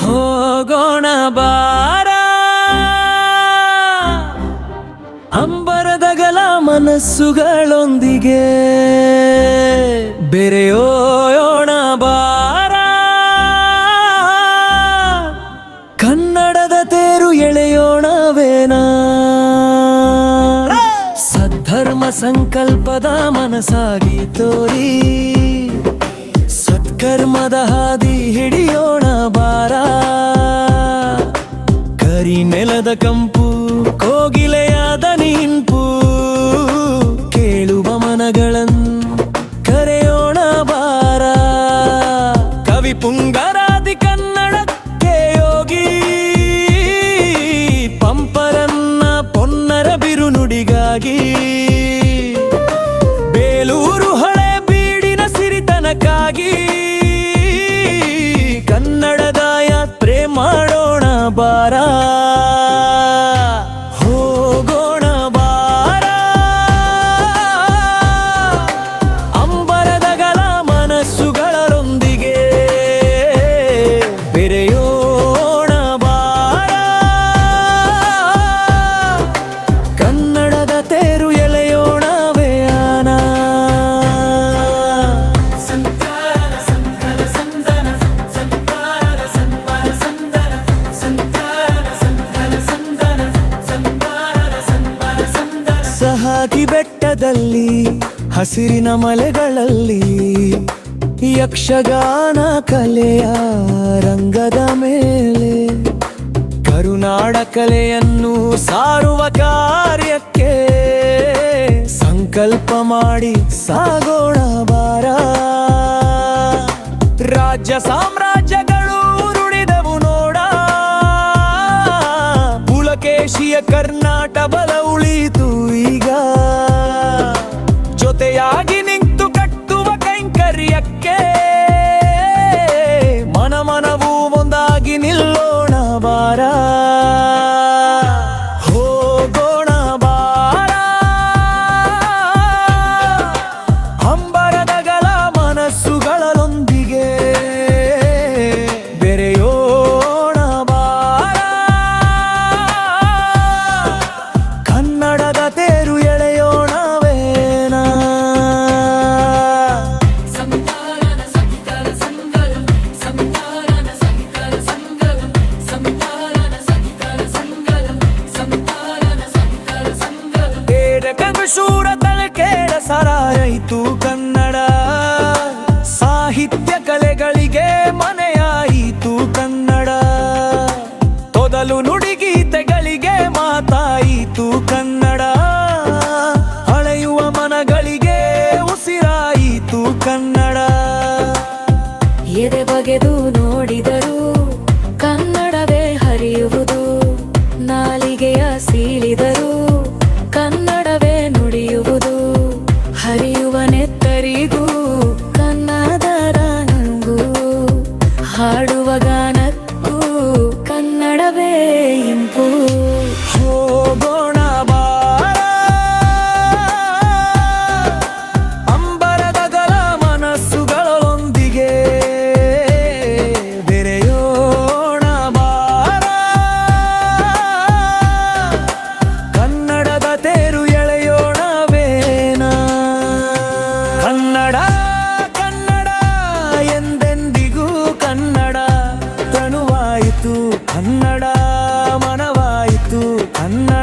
ಹೋಗೋಣ ಬಾರ. ಅಂಬರದಗಲ ಮನಸ್ಸುಗಳೊಂದಿಗೆ. ಬೆರೆಯೋಣ ಸಂಕಲ್ಪದ ಮನಸಾಗಿ ತೋರಿ. ಸತ್ಕರ್ಮದ ಹಾದಿ ಹಿಡಿಯೋಣ ಬಾರ. ಕರಿ ನೆಲದ ಕಂಪು, ಕೋಗಿಲೆಯಾದ ನಿಂಪು. ಕೇಳುವ ಮನಗಳನ್ನು ಕರೆಯೋಣ ಬಾರ. ಕವಿ ಪುಂಗರಾದಿ ಕನ್ನಡಕ್ಕೆ ಯೋಗಿ. ಪಂಪರನ್ನ ಪೊನ್ನರ ಬಿರುನುಡಿಗಾಗಿ. ಬೆಟ್ಟದಲ್ಲಿ ಹಸಿರಿನ ಮಲೆಗಳಲ್ಲಿ, ಯಕ್ಷಗಾನ ಕಲೆಯ ರಂಗದ ಮೇಲೆ, ಕರುನಾಡ ಕಲೆಯನ್ನು ಸಾರುವ ಕಾರ್ಯಕ್ಕೆ ಸಂಕಲ್ಪ ಮಾಡಿ ಸಾಗೋಣ ಬಾರ. ರಾಜ್ಯ ಸಾಮ್ರಾಜ್ಯಗಳು ನುಡಿದವು ನೋಡ. ಪುಲಕೇಶಿಯ ಕರ್ನಾಟಕ ಶೂರ ತಲಕೇಳ ಸರಾಯಿತು ಕನ್ನಡ. ಸಾಹಿತ್ಯ ಕಲೆಗಳಿಗೆ ಮನೆಯಾಯಿತು ಕನ್ನಡ. ತೊದಲು ನುಡಿಗೀತೆಗಳಿಗೆ ಮಾತಾಯಿತು ಕನ್ನಡ. ಅಳೆಯುವ ಮನಗಳಿಗೆ ಉಸಿರಾಯಿತು ಕನ್ನಡ. ಎದೆ ಬಗೆದು ನೋಡಿದರು ತನುವಾಯಿತು ಕನ್ನಡ ಮನವಾಯಿತು ಕನ್ನಡ